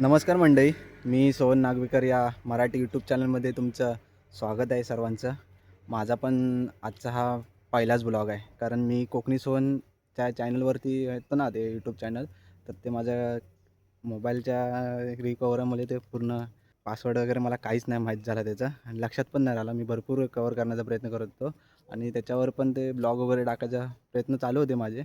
नमस्कार मंडळी मी सोहन नागवेकर या मराठी यूट्यूब चॅनलमध्ये तुमचं स्वागत आहे सर्वांचं. माझा पण आजचा हा पहिलाच ब्लॉग आहे कारण मी कोकणी सोहन त्या चॅनलवरती येतं ना ते यूट्यूब चॅनल तर ते माझ्या मोबाईलच्या रिकवरामुळे ते पूर्ण पासवर्ड वगैरे मला काहीच नाही माहीत झाला त्याचा आणि लक्षात पण नाही राहिला. मी भरपूर कवर करण्याचा प्रयत्न करत होतो आणि त्याच्यावर पण ते ब्लॉग वगैरे टाकायचा प्रयत्न चालू होते माझे.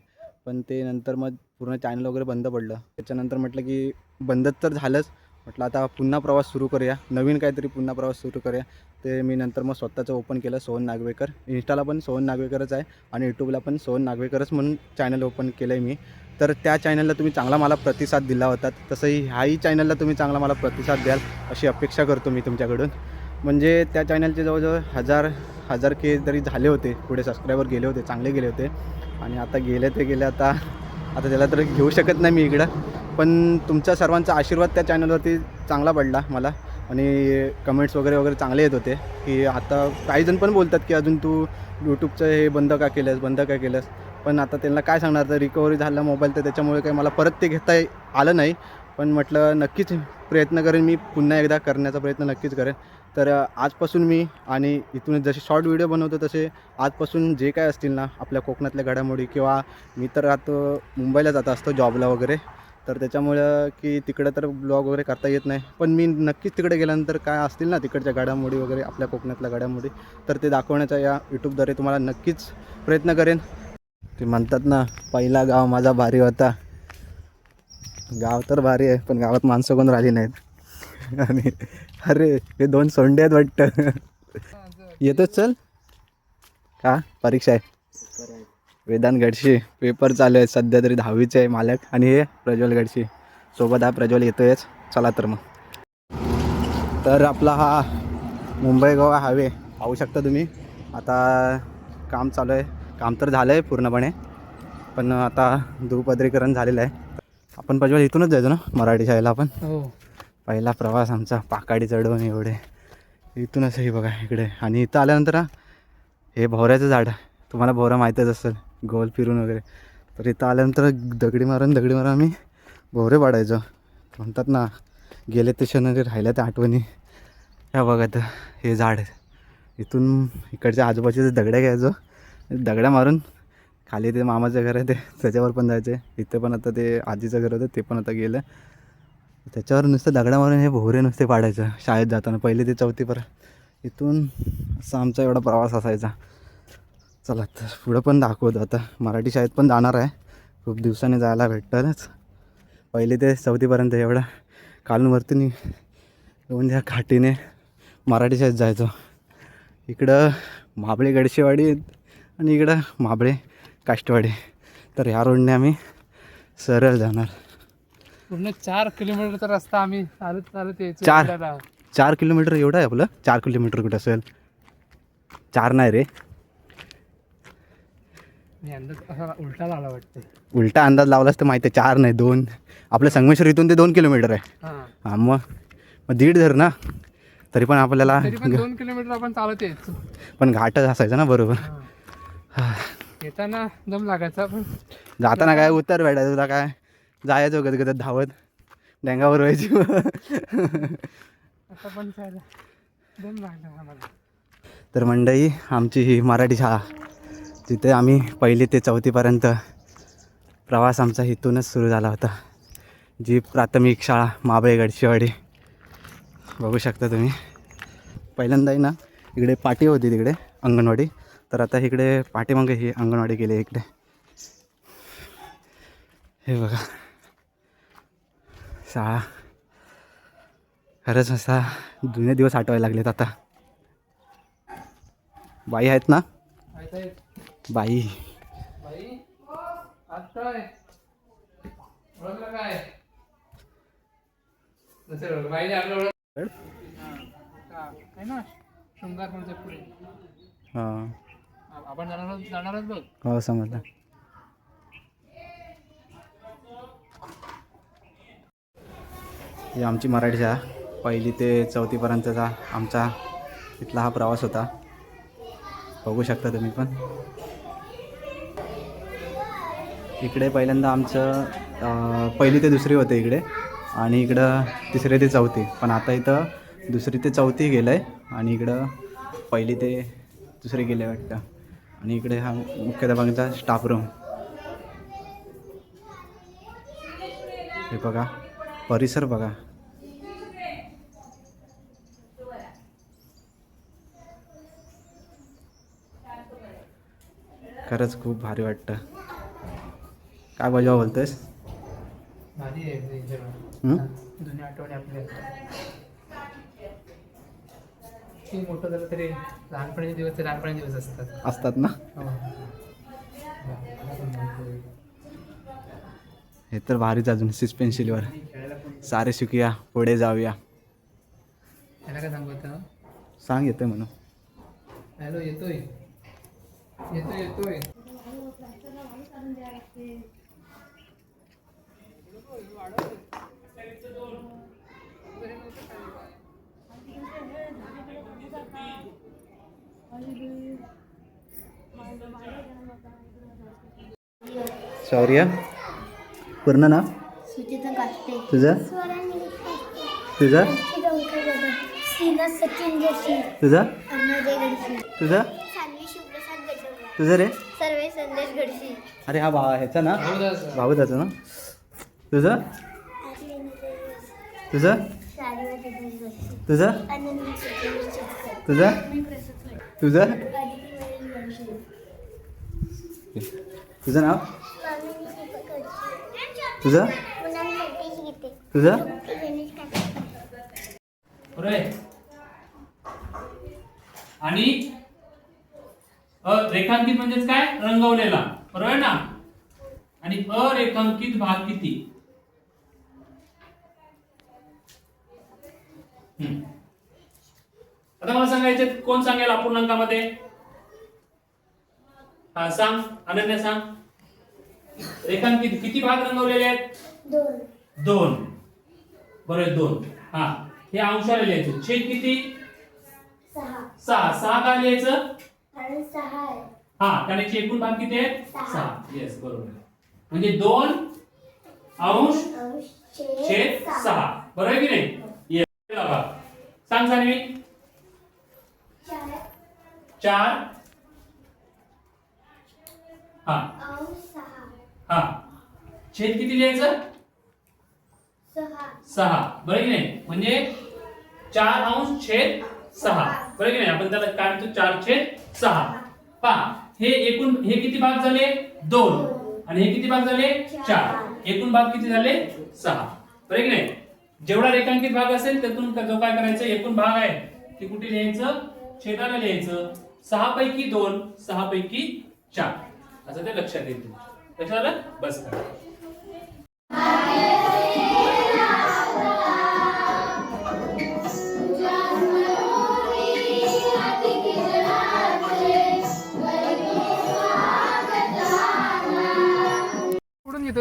पण ते नंतर मग पूर्ण चॅनल वगैरे बंद पडलं. त्याच्यानंतर म्हटलं की बंदच तर झालंच. म्हटलं आता पुन्हा प्रवास सुरू करूया. नवीन काहीतरी पुन्हा प्रवास सुरू करूया. ते मी नंतर मग स्वतःचं ओपन केलं सोहन नागवेकर. इन्स्टाला पण सोहन नागवेकरच आहे आणि यूट्यूबला पण सोहन नागवेकरच म्हणून चॅनल ओपन केलं आहे मी. तर त्या चॅनलला तुम्ही चांगला मला प्रतिसाद दिला होता तसंही ह्याही चॅनलला तुम्ही चांगला मला प्रतिसाद द्याल अशी अपेक्षा करतो मी तुमच्याकडून. म्हणजे त्या चॅनलचे जवळजवळ हजार हजार के तरी झाले होते पुढे सबस्क्रायबर गेले होते चांगले गेले होते. आणि आता गेले ते गेले आता आता त्याला तर घेऊ शकत नाही मी इकडं. पण तुमचा सर्वांचा आशीर्वाद त्या चॅनलवरती चांगला पडला मला. आणि कमेंट्स वगैरे वगैरे चांगले येत होते. की आता काही जण पण बोलतात की अजून तू यूट्यूबचं हे बंद का केलंस बंद का केलंस? पण आता त्यांना काय सांगणार? तर रिकव्हरी झाला मोबाईल तर त्याच्यामुळे काही मला परत ते घेता आलं नाही. पण म्हटलं नक्कीच प्रयत्न करेन मी पुन्हा एकदा करण्याचा प्रयत्न नक्कीच करेन. तर आजपासून मी आणि इथून जसे शॉर्ट व्हिडिओ बनवतो तसे आजपासून जे काय असतील ना आपल्या कोकणातल्या घडामोडी किंवा मी तर राहतो मुंबईला जात असतो जॉबला वगैरे तर त्याच्यामुळं की तिकडं तर ब्लॉग वगैरे करता येत नाही. पण मी नक्कीच तिकडे गेल्यानंतर काय असतील ना तिकडच्या घडामोडी वगैरे आपल्या कोकणातल्या घडामोडी तर ते दाखवण्याचा या यूट्यूबद्वारे तुम्हाला नक्कीच प्रयत्न करेन. ते म्हणतात ना पहिला गाव माझा भारी होता. गाव तर भारी आहे पण गावात माणसं कोण राहिली नाहीत. आणि अरे हे दोन सोंडे आहेत वाटतं. येतोच चल. का परीक्षा आहे. वेदांत गडशी पेपर चालू आहे सध्या तरी दहावीचे आहे मालक. आणि हे प्रज्वल गडशी. सोबत हा प्रज्वल येतोयच. चला तर मग. तर आपला हा मुंबई गोवा हायवे पाहू शकता तुम्ही. आता काम चालू आहे. काम तर झालं आहे पूर्णपणे पण आता दुपदरीकरण झालेलं आहे. आपण प्रज्वल इथूनच जायचो ना? मराठी शाळेला आपण? हो. पहिला प्रवास आमचा पाकाडी चढवून एवढे. इथूनच हे बघा इकडे. आणि इथं आल्यानंतर हे भोवऱ्याचं झाड. आहे. तुम्हाला भोवरा माहीतच असेल गोल फिरून वगैरे. तर इथं आल्यानंतर दगडी मारून दगडी मारून आम्ही भोवरे पाडायचो. म्हणतात ना गेले ते क्षण राहिल्या त्या आठवणी. ह्या बघा तर हे झाड इथून इकडच्या आजूबाजूचे दगड्या घ्यायचो दगड्या मारून खाली ते मामाचं घर आहे ते त्याच्यावर पण जायचे इथे पण आता ते आजीचं घर होतं ते पण आता गेलं. त्याच्यावर नुसतं दगडा मारून हे भोवरे नुसते पाडायचं शाळेत जाताना. पहिले ते चौथीपर्यंत इथून असा आमचा एवढा प्रवास असायचा. चला तर पुढं पण दाखवतो आता. मराठी शाळेत पण जाणार आहे. खूप दिवसांनी जायला भेटणारच पहिले ते चौथीपर्यंत एवढं कालूनवरती दोन येऊन त्या घाटीने मराठी शाळेत जायचो. इकडं माबळे गडशेवाडी आणि इकडं माबळे काष्टवाडी. तर ह्या रोडने आम्ही सरळ जाणार. पूर्ण चार किलोमीटरचा रस्ता आम्ही चालत चालत यायचो चार? चार किलोमीटर एवढं आहे आपलं? चार किलोमीटर कुठं असेल? चार नाही रे. अंदाज असा उलटा झाला वाटतं उलटा अंदाज लावलास तर माहिती आहे चार नाही दोन. आपलं संगमेश्वर इथून ते दोन किलोमीटर आहे. हा. हां मग मग दीड धर ना. तरी पण आपल्याला तरी पण दोन किलोमीटर आपण चालत यायचो. पण घाटच असायचा ना बरोबर. हा. येताना दम लागायचा पण. जाताना काय उतर भेटायचं तुला काय? जायचं गदगदत धावत. डेंगावर व्हायची. आता पण तर मंडई आमची ही मराठी शाळा. तिथे आम्ही पहिली ते चौथीपर्यंत प्रवास आमचा इथूनच सुरू झाला होता. जी प्राथमिक शाळा माबळे गडशिवाडी बघू शकता तुम्ही. पहिल्यांदाही ना इकडे पाटी होती तिकडे अंगणवाडी. तर आता इकडे पाठीमागे ही अंगणवाडी केली आहे इकडे. हे बघा. शाळा. खरंच असा जुने दिवस आठवायला लागलेत आता. बाई आहेत ना? बाई. बाई आज काय ओळखलं काय नसेल ओळख बाईने आपलं ओळख हा, का- आहे ना शृंगार म्हणजे पुढे हां आ- आपण जाणार जाणारच बघ हो समजलं ही आमची मराठी शाळा. पहिली ते चौथीपर्यंतचा आमचा इथला हा प्रवास होता. बघू शकता तुम्ही पण. इकडे पहिल्यांदा आमचं पहिली ते दुसरी होते इकडे आणि इकडं तिसरी ते चौथी. पण आता इथं दुसरी ते चौथी गेलं आहे आणि इकडं पहिली ते दुसरी गेले वाटतं. आणि इकडे हा मुख्याध्यापकांचा स्टाफ रूम हे बघा परिसर बघा. खरंच खूप भारी वाटतं. काय बजाव बोलतोयस? मोठं झालं तरी लहानपणीचे दिवस दिवस असतात. असतात ना? हो. हे तर भारीच अजून पण सारे शिकूया पुढे जाऊया. त्याला काय सांगू आता? सांग येते म्हणून. हॅलो येतोय. येतोय येतोय. शौर्य पूर्ण नाव काष्टे. तुझं? तुझं? तुझं? तुझं? तुझं रे? सर्वे संदेश गडशी अरे हा भा ह्याचा ना? भाऊ दादा. भाऊ त्याचं ना? तुझं? तुझं? तुझं? तुझं? तुझं? तुझं नाव? तुझं? तुझं? आणि अरेखांकित म्हणजेच काय? रंगवलेला. बरोबर ना? आणि अरेखांकित भाग किती. आता मला सांगायचे कोण सांगेल अपूर्णांकामध्ये? हा सांग. अनन्या सांग. रेखांकित किती भाग रंगवलेले आहेत? दोन. बरोबर दोन. हा. हे अंशाला लिहायचं छेद किती? सहा. सहा. सहा का लिहायचं? कारण सहा आहे. हा याचे एकूण भाग किती आहेत? सहा. सहा. येस बरोबर. म्हणजे दोन अंश अंश छेद सहा. बरोबर आहे की नाही? Yes. पहिला भाग. सांग सानवी. चार. चार. हा. अंश सहा. हा. छेद किती लिहायचं? सहा. सहा. बरोबर की नाही? म्हणजे चार अंश छेद सहा. बरोबर की नाही? आपण त्याला काय म्हणतो? चार छेद सहा. पहा हे एकूण हे किती भाग झाले? दोन. आणि हे किती भाग झाले? चार. एकूण भाग किती झाले? सहा. बरोबर की नाही? जेवढा रेखांकित भाग असेल त्यातून जो काय करायचं? एकूण भाग आहे. ते कुठे लिहायचं? छेदाला लिहायचं. सहा पैकी दोन सहा पैकी चार. असं ते लक्षात येईल. तुमच्या. लक्षात आलं? बस करा.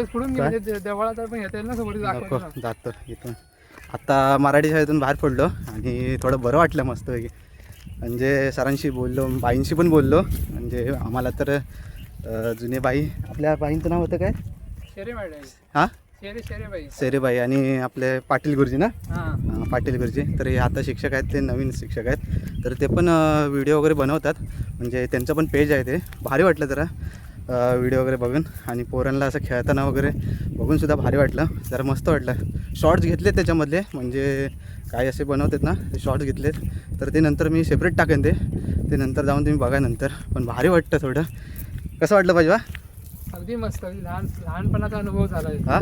पुढून घेतोस पुढून काय? घेतोस देवळात पण घेता येईल ना समोर नको दाखवायचं जातो इथून. आता मराठी शाळेतून बाहेर पडलो आणि थोडं बरं वाटलं मस्तपैकी म्हणजे सरांशी बोललो बाईंशी पण बोललो. म्हणजे आम्हाला तर अं, जुने बाई आपल्या बाईंचं नाव होतं काय? शेरे मॅडम हां? शेरे शेरे बाई. सेरेबाई आणि आपले पाटील गुरुजी ना? हा. अं, पाटील गुरुजी. तर हे आता शिक्षक आहेत ते नवीन शिक्षक आहेत. तर ते पण व्हिडिओ वगैरे बनवतात. म्हणजे त्यांचं पण पेज आहे ते. भारी वाटलं जरा. व्हिडिओ वगैरे बघून आणि पोरांना असं खेळताना वगैरे बघून सुद्धा भारी वाटलं. जरा मस्त वाटलं. शॉर्ट्स घेतलेत त्याच्यामधले म्हणजे काही असे बनवतात ना ते शॉर्ट्स घेतलेत. तर ते नंतर मी सेपरेट टाकेन ते. ते नंतर जाऊन तुम्ही बघा नंतर. पण भारी वाटतं थोडं. कसं वाटलं पाहिजे बा? अगदी मस्त. अगदी लहान लहानपणाचा अनुभव झाला हा?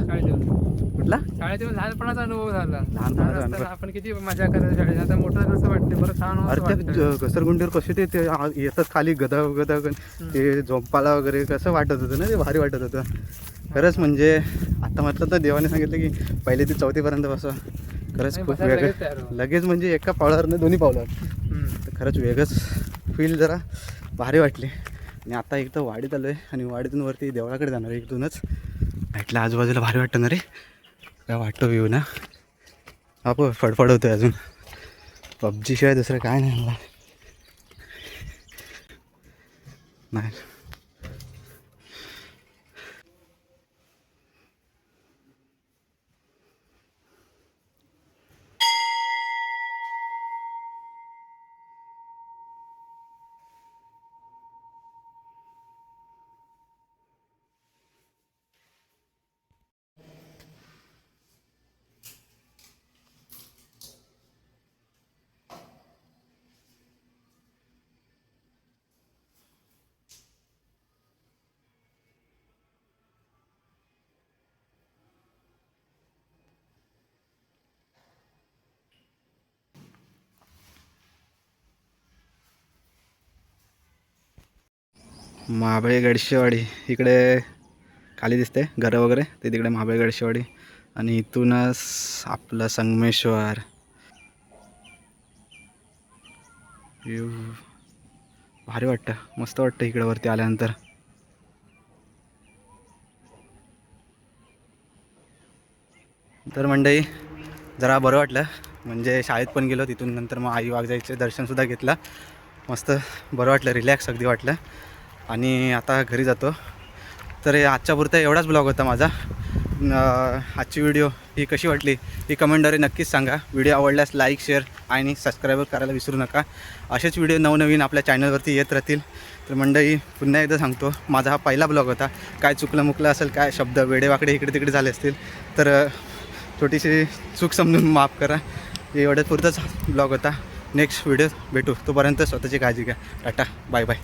कुठला लहानपणाचा अनुभव झाला. लहानपणाचा लहान अनुभव. असताना आपण किती मजा करायचो शाळेत आता मोठं वाटते बरं छान असं वाटतं. घसरगुंडीवर कसे ते ते आ- येतात खाली गदा गदा ते झोंपाला वगैरे कसं वाटत होतं ना ते भारी वाटत होतं. खरंच म्हणजे आता म्हटलं तर देवाने सांगितलं की पहिले ते चौथीपर्यंत बसं. खरंच नाही, खूप बसायला लगेच तयार वेगळं व्हा. लगेच म्हणजे एका पावलावरनं दोन्ही पावलावर हम्म. तर खरंच वेगळंच फील जरा भारी वाटली. आणि आता एक तर वाडीत आलो आहे आणि वाडीतून वरती देवळाकडे जाणार आहे इथूनच भेटलं आजूबाजूला भारी वाटतं ना रे. काय वाटतो व्ह्यू ना. आप प फडफड होतोय अजून. पबजीशिवाय दुसरं काय नाही मला नाही. महाबळे गडशेवाडी. इकडे खाली दिसते घरं वगैरे. ते तिकडे महाबळे गडशेवाडी. आणि इथूनच आपलं संगमेश्वर. भारी वाटतं. मस्त वाटतं इकडे वरती आल्यानंतर. तर मंडई जरा बरं वाटलं. म्हणजे शाळेत पण गेलो तिथून नंतर मग आई वागजाईचे दर्शनसुद्धा घेतलं. मस्त बरं वाटलं रिलॅक्स अगदी वाटलं. आणि आता घरी जातो. तर हे आजच्या पुरता एवढाच ब्लॉग होता माझा. आजची व्हिडिओ ही कशी वाटली ही कमेंटद्वारे नक्कीच सांगा. व्हिडिओ आवडल्यास लाईक शेअर आणि सबस्क्राईब करायला विसरू नका. असेच व्हिडिओ नवनवीन आपल्या चॅनलवरती येत राहतील. तर मंडळी पुन्हा एकदा सांगतो माझा हा पहिला ब्लॉग होता. काय चुकलं मुकलं असेल काय शब्द वेडेवाकडे इकडे तिकडे झाले असतील तर छोटीशी चूक समजून माफ करा. एवढ्यापुरताच ब्लॉग होता. नेक्स्ट व्हिडिओ भेटू. तोपर्यंत स्वतःची काळजी घ्या. टाटा. Bye bye.